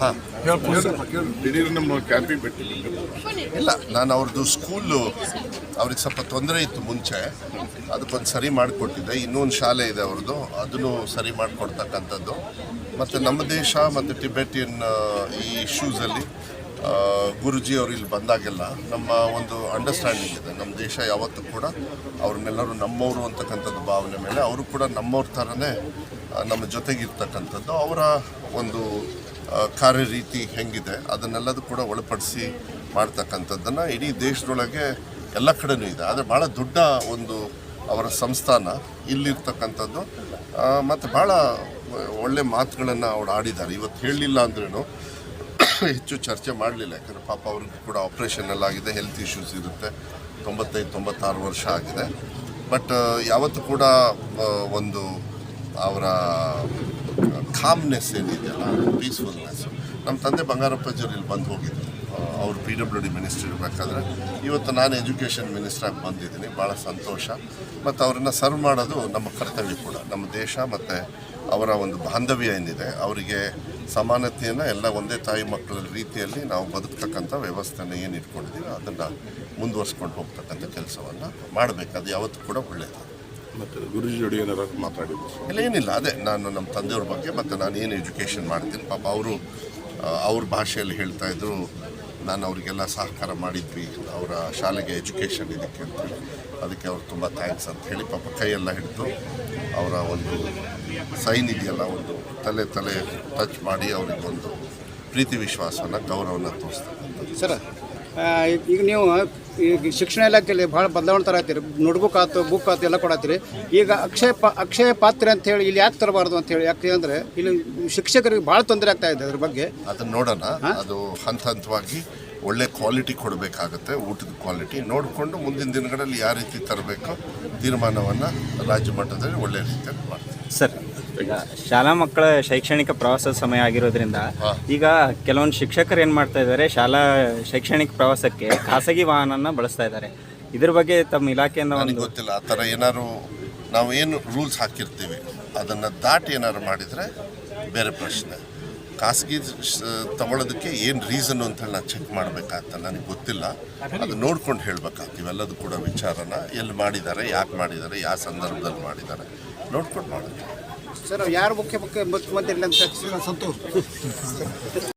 ಹಾಂ. ದಿಢೀರ್ ನಮ್ಮ ಕ್ಯಾಂಪಿಗೆ ಇಲ್ಲ ನಾನು ಅವ್ರದ್ದು ಸ್ಕೂಲು ಅವ್ರಿಗೆ ಸ್ವಲ್ಪ ತೊಂದರೆ ಇತ್ತು ಮುಂಚೆ. ಅದಕ್ಕೊಂದು ಸರಿ ಮಾಡಿಕೊಟ್ಟಿದ್ದೆ. ಇನ್ನೊಂದು ಶಾಲೆ ಇದೆ ಅವ್ರದ್ದು. ಅದನ್ನು ಸರಿ ಮಾಡಿಕೊಡ್ತಕ್ಕಂಥದ್ದು. ಮತ್ತು ನಮ್ಮ ದೇಶ ಮತ್ತು ಟಿಬೆಟಿಯನ್ ಈ ಇಶ್ಯೂಸಲ್ಲಿ ಗುರುಜಿ ಇಲ್ಲಿ ಬಂದಾಗೆಲ್ಲ ನಮ್ಮ ಒಂದು ಅಂಡರ್ಸ್ಟ್ಯಾಂಡಿಂಗ್ ಇದೆ. ನಮ್ಮ ದೇಶ ಯಾವತ್ತೂ ಕೂಡ ಅವ್ರನ್ನೆಲ್ಲರೂ ನಮ್ಮವರು ಅಂತಕ್ಕಂಥದ್ದು ಭಾವನೆ ಮೇಲೆ ಅವರು ಕೂಡ ನಮ್ಮವ್ರ ಥರನೇ ನಮ್ಮ ಜೊತೆಗಿರ್ತಕ್ಕಂಥದ್ದು. ಅವರ ಒಂದು ಕಾರ್ಯರೀತಿ ಹೆಂಗಿದೆ, ಅದನ್ನೆಲ್ಲದೂ ಕೂಡ ಒಳಪಡಿಸಿ ಮಾಡ್ತಕ್ಕಂಥದ್ದನ್ನು ಇಡೀ ದೇಶದೊಳಗೆ ಎಲ್ಲ ಕಡೆನೂ ಇದೆ. ಆದರೆ ಭಾಳ ದೊಡ್ಡ ಒಂದು ಅವರ ಸಂಸ್ಥಾನ ಇಲ್ಲಿರ್ತಕ್ಕಂಥದ್ದು. ಮತ್ತು ಭಾಳ ಒಳ್ಳೆ ಮಾತುಗಳನ್ನು ಅವ್ರು ಆಡಿದ್ದಾರೆ. ಇವತ್ತು ಹೇಳಲಿಲ್ಲ ಅಂದ್ರೂ ಹೆಚ್ಚು ಚರ್ಚೆ ಮಾಡಲಿಲ್ಲ, ಯಾಕಂದರೆ ಪಾಪ ಅವ್ರಿಗೆ ಕೂಡ ಆಪ್ರೇಷನ್ ಆಗಿದೆ ಹೆಲ್ತ್ ಇಶ್ಯೂಸ್ ಇರುತ್ತೆ. ತೊಂಬತ್ತೈದು, ತೊಂಬತ್ತಾರು ವರ್ಷ ಆಗಿದೆ. ಬಟ್ ಯಾವತ್ತೂ ಕೂಡ ಒಂದು ಅವರ ಕಾಮ್ನೆಸ್ ಏನಿದೆಯಲ್ಲ ಪೀಸ್ಫುಲ್ನೆಸ್ ನಮ್ಮ ತಂದೆ ಬಂಗಾರಪ್ಪಜ್ಜರು ಇಲ್ಲಿ ಬಂದು ಹೋಗಿದ್ದರು ಅವರು ಪಿ ಡಬ್ಲ್ಯೂ ಡಿ ಮಿನಿಸ್ಟರ್ ಇರಬೇಕಾದ್ರೆ ಇವತ್ತು ನಾನು ಎಜುಕೇಷನ್ ಆಗಿ ಬಂದಿದ್ದೀನಿ ಭಾಳ ಸಂತೋಷ. ಮತ್ತು ಅವರನ್ನು ಸರ್ವ್ ಮಾಡೋದು ನಮ್ಮ ಕರ್ತವ್ಯ ಕೂಡ. ನಮ್ಮ ದೇಶ ಮತ್ತು ಅವರ ಒಂದು ಬಾಂಧವ್ಯ ಏನಿದೆ, ಅವರಿಗೆ ಸಮಾನತೆಯನ್ನು ಎಲ್ಲ ಒಂದೇ ತಾಯಿ ಮಕ್ಕಳ ರೀತಿಯಲ್ಲಿ ನಾವು ಬದುಕ್ತಕ್ಕಂಥ ವ್ಯವಸ್ಥೆನ ಏನು ಇಟ್ಕೊಂಡಿದ್ದೀವಿ ಅದನ್ನು ಮುಂದುವರ್ಸ್ಕೊಂಡು ಹೋಗ್ತಕ್ಕಂಥ ಕೆಲಸವನ್ನು ಮಾಡಬೇಕು. ಅದು ಯಾವತ್ತೂ ಕೂಡ ಒಳ್ಳೆಯದು ಮತ್ತು ಗುರುಜಿ ಜೋಡಿ ಏನಾರ ಮಾತಾಡಿದ್ರು? ಇಲ್ಲ ಏನಿಲ್ಲ. ಅದೇ ನಾನು ನಮ್ಮ ತಂದೆಯವ್ರ ಬಗ್ಗೆ ಮತ್ತು ನಾನು ಏನು ಎಜುಕೇಷನ್ ಮಾಡ್ತೀನಿ ಪಾಪ ಅವರು ಅವ್ರ ಭಾಷೆಯಲ್ಲಿ ಹೇಳ್ತಾ ಇದ್ರು. ನಾನು ಅವರಿಗೆಲ್ಲ ಸಹಕಾರ ಮಾಡಿದ್ವಿ, ಅವರ ಶಾಲೆಗೆ ಎಜುಕೇಷನ್ ಇದಕ್ಕೆ ಅಂತೇಳಿ. ಅದಕ್ಕೆ ಅವ್ರು ತುಂಬ ಥ್ಯಾಂಕ್ಸ್ ಅಂತ ಹೇಳಿ ಪಾಪ ಕೈಯೆಲ್ಲ ಹಿಡಿದು ಅವರ ಒಂದು ಸೈನ್ ಇದೆಯಲ್ಲ, ಒಂದು ತಲೆ ತಲೆ ಟಚ್ ಮಾಡಿ ಅವ್ರಿಗೆ ಒಂದು ಪ್ರೀತಿ ವಿಶ್ವಾಸನ, ಗೌರವನ ತೋರಿಸ್ತಕ್ಕಂಥದ್ದು. ಸರ್ ಈಗ ನೀವು ಈಗ ಶಿಕ್ಷಣ ಇಲಾಖೆಯಲ್ಲಿ ಭಾಳ ಬದಲಾವಣೆ ತರತ್ತೀರಿ ನೋಟ್ಬುಕ್ ಆಯ್ತು ಬುಕ್ ಆಯ್ತು ಎಲ್ಲ ಕೊಡತ್ತೀರಿ ಈಗ ಅಕ್ಷಯ ಪಾ ಅಕ್ಷಯ ಪಾತ್ರೆ ಅಂತ ಹೇಳಿ ಇಲ್ಲಿ ಯಾಕೆ ತರಬಾರ್ದು ಅಂತ ಹೇಳಿ ಯಾಕೆ ಅಂದರೆ ಇಲ್ಲಿ ಶಿಕ್ಷಕರಿಗೆ ಭಾಳ ತೊಂದರೆ ಆಗ್ತಾ ಇದೆ ಅದ್ರ ಬಗ್ಗೆ. ಅದನ್ನ ನೋಡೋಣ. ಅದು ಹಂತ ಹಂತವಾಗಿ ಒಳ್ಳೆ ಕ್ವಾಲಿಟಿ ಕೊಡಬೇಕಾಗತ್ತೆ ಊಟದ ಕ್ವಾಲಿಟಿ. ನೋಡಿಕೊಂಡು ಮುಂದಿನ ದಿನಗಳಲ್ಲಿ ಯಾವ ರೀತಿ ತರಬೇಕು ತೀರ್ಮಾನವನ್ನು ರಾಜ್ಯ ಮಟ್ಟದಲ್ಲಿ ಒಳ್ಳೆ ರೀತಿಯಲ್ಲಿ ಮಾಡ್ತೀವಿ. ಸರ್ ಈಗ ಶಾಲಾ ಮಕ್ಕಳ ಶೈಕ್ಷಣಿಕ ಪ್ರವಾಸದ ಸಮಯ ಆಗಿರೋದ್ರಿಂದ ಈಗ ಕೆಲವೊಂದು ಶಿಕ್ಷಕರು ಏನು ಮಾಡ್ತಾ ಇದ್ದಾರೆ ಶಾಲಾ ಶೈಕ್ಷಣಿಕ ಪ್ರವಾಸಕ್ಕೆ ಖಾಸಗಿ ವಾಹನನ ಬಳಸ್ತಾ ಇದ್ದಾರೆ. ಇದ್ರ ಬಗ್ಗೆ ತಮ್ಮ ಇಲಾಖೆಯಿಂದ ಒಂದು ಗೊತ್ತಿಲ್ಲ ಆ ಥರ ಏನಾದ್ರು ನಾವು ಏನು ರೂಲ್ಸ್ ಹಾಕಿರ್ತೀವಿ ಅದನ್ನು ದಾಟಿ ಏನಾದ್ರು ಮಾಡಿದರೆ ಬೇರೆ ಪ್ರಶ್ನೆ. ಖಾಸಗಿ ತಗೊಳ್ಳೋದಕ್ಕೆ ಏನು ರೀಸನ್ ಅಂತ ಹೇಳಿ ನಾನು ಚೆಕ್ ಮಾಡಬೇಕಾಗ್ತದೆ ನನಗೆ ಗೊತ್ತಿಲ್ಲ. ಅದು ನೋಡ್ಕೊಂಡು ಹೇಳಬೇಕಾಗ್ತದೆ ಇವೆಲ್ಲದೂ ಕೂಡ ವಿಚಾರನ ಎಲ್ಲಿ ಮಾಡಿದ್ದಾರೆ ಯಾಕೆ ಮಾಡಿದ್ದಾರೆ ಯಾವ ಸಂದರ್ಭದಲ್ಲಿ ಮಾಡಿದ್ದಾರೆ ನೋಡ್ಕೊಂಡು ಮಾಡೋದು. ಸರ್ ಯಾರು ಮುಖ್ಯ ಮುಖ್ಯ ಮುಖ್ಯಮಂತ್ರಿ ಅಂತ